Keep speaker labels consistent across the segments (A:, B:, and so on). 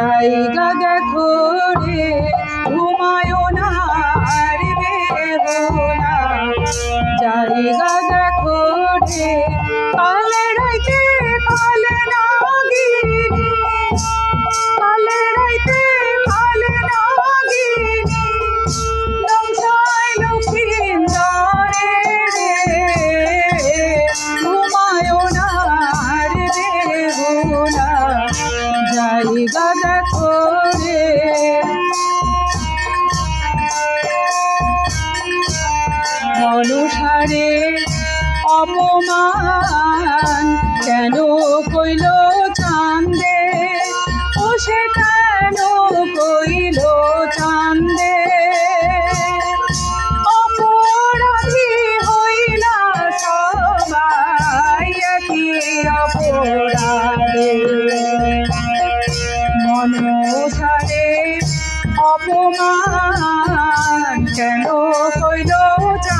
A: জায়গা দেখো রে ঘুমায়ো না রে বেহুলা জায়গা দেখো রে পালে রাইতে পালে না গিয়ে অপমান কেন কইল চান্দে? ও সে কেন কইল চান্দে? হইলা কি অপমান কেন কইল চান্দে?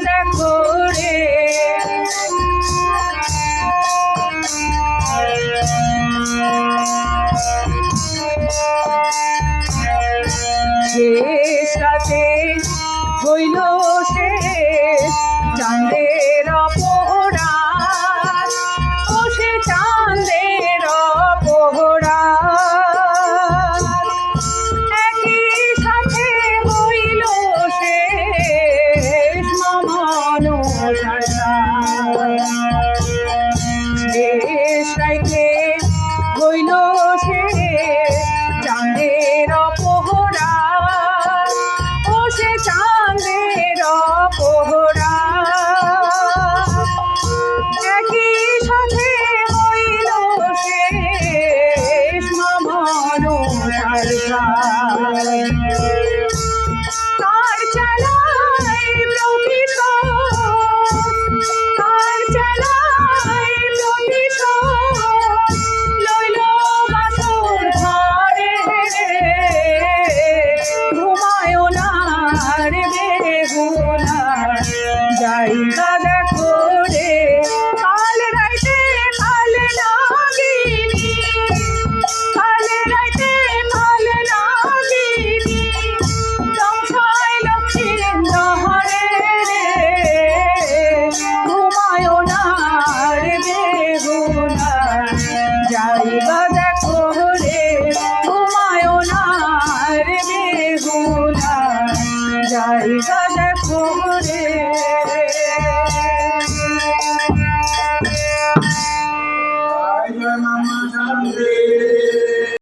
A: দেখো জায়গা দেখো রে কাল রাইতে, কাল নাগিনী। কাল রাইতে, কাল নাগিনী। সংশয় লক্ষ্মীর নহরে রে। ঘুমায়নার বেহুলা জায়গা দেখো